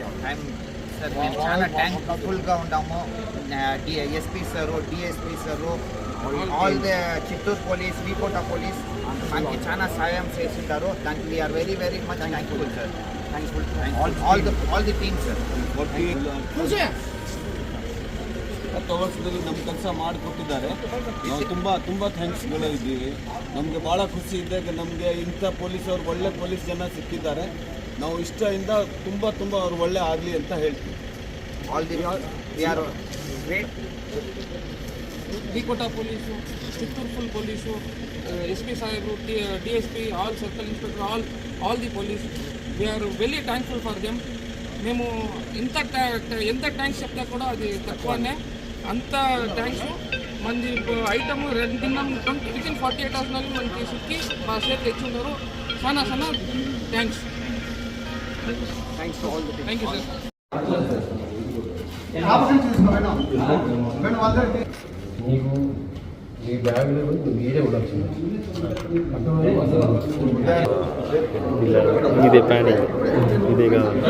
I'm sir మేము చాలా థ్యాంక్ఫుల్గా ఉన్నాము SP sir DSP sir all the Chittoor police V Kota police మనకి చాలా సాయం చేసింటారు దానికి we are very very much thankful sir thankful all the all the team sir ಹತ್ತು ವರ್ಷದಲ್ಲಿ ನಮ್ಮ ಕೆಲಸ ಮಾಡಿಕೊಟ್ಟಿದ್ದಾರೆ ನಾವು ತುಂಬ ತುಂಬ ಥ್ಯಾಂಕ್ಸ್ಗಳು ಇದ್ದೀವಿ ನಮಗೆ ಭಾಳ ಖುಷಿ ಇದೆ ನಮಗೆ ಇಂಥ ಪೊಲೀಸವ್ರು ಒಳ್ಳೆ ಪೊಲೀಸ್ ಜನ ಸಿಕ್ಕಿದ್ದಾರೆ ನಾವು ಇಷ್ಟದಿಂದ ತುಂಬ ತುಂಬ ಅವ್ರು ಒಳ್ಳೆ ಆಗಲಿ ಅಂತ ಹೇಳ್ತೀವಿ. Vkota police Chittoor full police S P ಸಾಹೇಬರು T D S P all circle inspector all all the police we are very thankful for them MEMU ಇಂಥ ಟ್ಯಾ ಎಂಥ ಟ್ಯಾಂಕ್ಸ್ ಚೆಪ್ತಾ ಕೂಡ ಅದು ತಕ್ಕವನ್ನೇ ಅಂಥ ಟ್ಯಾಂಕ್ಸು ಮಂದಿ ಐಟಮು ರೆಡ್ ದಿನ ಟ್ವೆಂಟಿ ವಿತಿನ್ ಫಾರ್ಟಿ ಏಟ್ ಅವರ್ಸ್ನಲ್ಲಿ ಮಂದಿ ಸಿಕ್ಕಿ ಸೇರಿ ಹೆಚ್ಚಿನವರು ಸಣ್ಣ ಸಣ್ಣ thanks thanks all the thank you sir నీకు నీ బ్యాగ్లో మీరే ఉండొచ్చు ఇదే ప్యాడింగ్ ఇదే కావాలి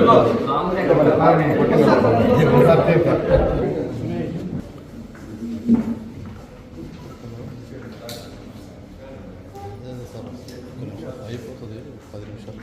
అయిపోతుంది పది నిమిషాలు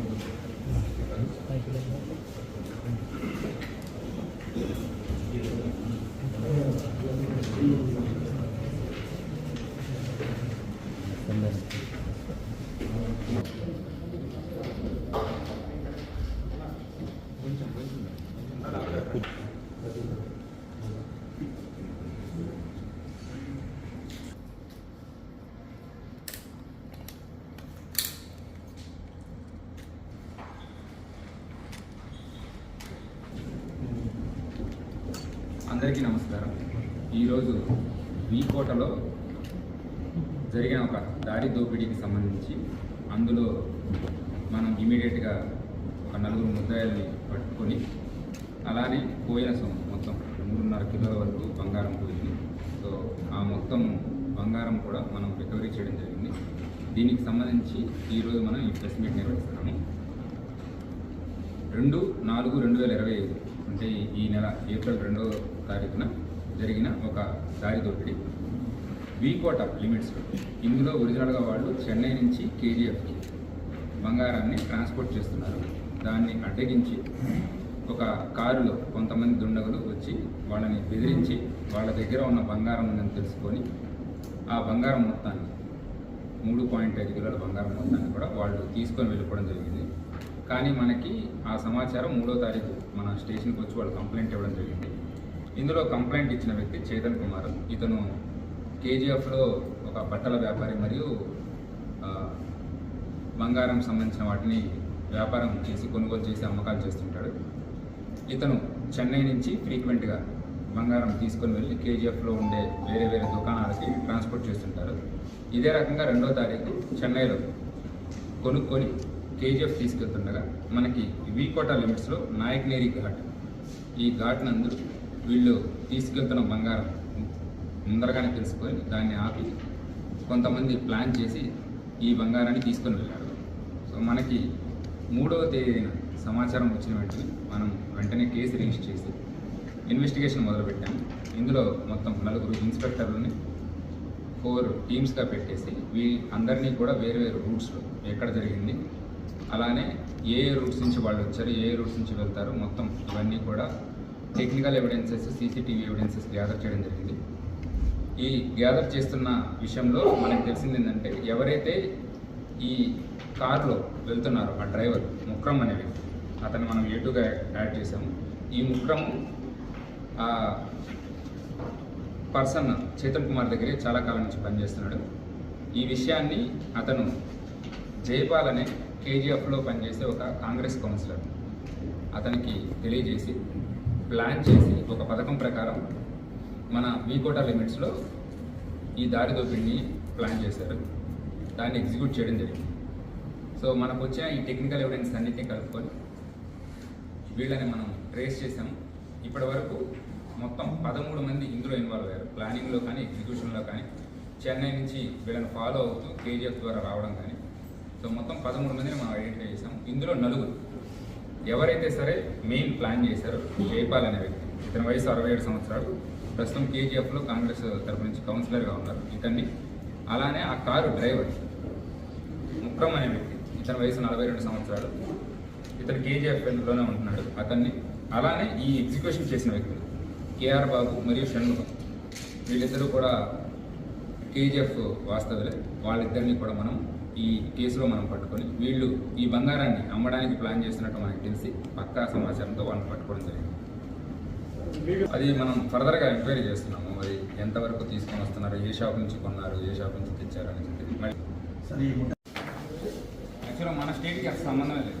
అందరికీ నమస్కారం. ఈరోజు వీకోటలో జరిగిన ఒక దారి దోపిడీకి సంబంధించి అందులో మనం ఇమీడియట్గా ఒక నలుగురు ముద్దాయిల్ని పట్టుకొని అలానే పోయిన సొమ్ము మొత్తం మూడున్నర కిలోల వరకు బంగారం పోయింది. సో ఆ మొత్తం బంగారం కూడా మనం రికవరీ చేయడం జరిగింది. దీనికి సంబంధించి ఈరోజు మనం ఈ ప్రెస్ మీట్ నిర్వహిస్తున్నాము. రెండు నాలుగు రెండు వేల ఇరవై ఐదు అంటే ఈ- నెల ఏప్రిల్ రెండవ తారీఖున జరిగిన ఒక దారి దోపిడీ. వీకోట లిమిట్స్ ఇందులో ఒరిజినల్గా వాళ్ళు చెన్నై నుంచి కేజీఎఫ్కి బంగారాన్ని ట్రాన్స్పోర్ట్ చేస్తున్నారు. దాన్ని అడ్డగించి ఒక కారులో కొంతమంది దుండగులు వచ్చి వాళ్ళని బెదిరించి వాళ్ళ దగ్గర ఉన్న బంగారం ఉందని తెలుసుకొని ఆ బంగారం మొత్తాన్ని మూడు పాయింట్ ఐదు కిలోల బంగారం మొత్తాన్ని కూడా వాళ్ళు తీసుకొని వెళ్ళిపోవడం జరిగింది. కానీ మనకి ఆ సమాచారం మూడో తారీఖు మన స్టేషన్కి వచ్చి వాళ్ళు కంప్లైంట్ ఇవ్వడం జరిగింది. ఇందులో కంప్లైంట్ ఇచ్చిన వ్యక్తి చేతన్ కుమార్. ఇతను కేజీఎఫ్లో ఒక బట్టల వ్యాపారి మరియు బంగారం సంబంధించిన వాటిని వ్యాపారం చేసి కొనుగోలు చేసి అమ్మకాలు చేస్తుంటాడు. ఇతను చెన్నై నుంచి ఫ్రీక్వెంట్గా బంగారం తీసుకొని వెళ్ళి కేజీఎఫ్లో ఉండే వేరే వేరే దుకాణాలకి ట్రాన్స్పోర్ట్ చేస్తుంటారు. ఇదే రకంగా రెండో తారీఖు చెన్నైలో కొనుక్కొని కేజీఎఫ్ తీసుకెళ్తుండగా మనకి వీకోట లిమిట్స్లో నాయక్నేరి ఘాట్. ఈ ఘాట్ నందు వీళ్ళు తీసుకెళ్తున్న బంగారం ముందరగానే తెలుసుకొని దాన్ని ఆపి కొంతమంది ప్లాన్ చేసి ఈ బంగారాన్ని తీసుకొని వెళ్ళారు. సో మనకి మూడవ తేదీన సమాచారం వచ్చిన వెంటనే మనం వెంటనే కేసు రిజిస్టర్ చేసి ఇన్వెస్టిగేషన్ మొదలుపెట్టాము. ఇందులో మొత్తం నలుగురు ఇన్స్పెక్టర్లని ఫోర్ టీమ్స్గా పెట్టేసి వీ అందరినీ కూడా వేరు వేరు రూట్స్లో ఎక్కడ జరిగింది అలానే ఏ ఏ రూట్స్ నుంచి వాళ్ళు వచ్చారు ఏ ఏ రూట్స్ నుంచి వెళ్తారు మొత్తం ఇవన్నీ కూడా technical evidences CCTV evidences gather చేయడం జరిగింది. ఈ గ్యాదర్ చేస్తున్న విషయంలో మనకు తెలిసింది ఏంటంటే ఎవరైతే ఈ కారులో వెళ్తున్నారో ఆ డ్రైవర్ ముక్రం అనే వ్యక్తి అతను మనం ఏటుగా యాడ్ చేసాము ఈ ముక్రము ఆ పర్సన్ చేతన్ కుమార్ దగ్గరే చాలా కాలం నుంచి పనిచేస్తున్నాడు. ఈ విషయాన్ని అతను జైపాల్ అనే కేజీఎఫ్లో పనిచేసే ఒక కాంగ్రెస్ కౌన్సిలర్ అతనికి తెలియజేసి ప్లాన్ చేసి ఒక పథకం ప్రకారం మన వీకోట లిమిట్స్లో ఈ దారి దోపిడిని ప్లాన్ చేశారు. దాన్ని ఎగ్జిక్యూట్ చేయడం జరిగింది. సో మనకు వచ్చిన ఈ టెక్నికల్ ఎవిడెన్స్ అన్నింటినీ కలుపుకొని వీళ్ళని మనం ట్రేస్ చేసాము ఇప్పటి వరకు మొత్తం పదమూడు మంది ఇందులో ఇన్వాల్వ్ అయ్యారు. ప్లానింగ్లో కానీ ఎగ్జిక్యూషన్లో కానీ. చెన్నై నుంచి వీళ్ళని ఫాలో అవుతూ కేజీఎఫ్ ద్వారా రావడం కానీ. సో మొత్తం పదమూడు మందిని మనం ఐడెంటిఫై చేసాం ఇందులో నలుగురు. ఎవరైతే సరే మెయిన్ ప్లాన్ చేశారో జైపాల్ అనే వ్యక్తి. ఇతని వయసు అరవై ఏడు సంవత్సరాలు. ప్రస్తుతం కేజీఎఫ్లో కాంగ్రెస్ తరపు నుంచి కౌన్సిలర్గా ఉన్నారు ఇతన్ని. అలానే ఆ కారు డ్రైవర్ ముక్రమ్ అనే వ్యక్తి. ఇతని వయసు నలభై రెండు సంవత్సరాలు. ఇతను కేజీఎఫ్లోనే ఉంటున్నాడు. అతన్ని అలానే ఈ ఎగ్జిక్యూషన్ చేసిన వ్యక్తులు కేఆర్ బాబు మరియు షణ్ముఖం. వీళ్ళిద్దరూ కూడా కేజీఎఫ్ వాస్తవులే వాళ్ళిద్దరిని కూడా మనం ఈ కేసులో మనం పట్టుకొని వీళ్ళు ఈ బంగారాన్ని అమ్మడానికి ప్లాన్ చేస్తున్నట్టు మనకి తెలిసి పక్కా సమాచారంతో వాళ్ళని పట్టుకోవడం జరిగింది. అది మనం ఫర్దర్గా ఎంక్వైరీ చేస్తున్నాము. మరి ఎంతవరకు తీసుకొని వస్తున్నారు ఏ షాప్ నుంచి కొన్నారు ఏ షాప్ నుంచి తెచ్చారు అని చెప్పి. యాక్చువల్గా మన స్టేట్కి అసలు సంబంధమే లేదు.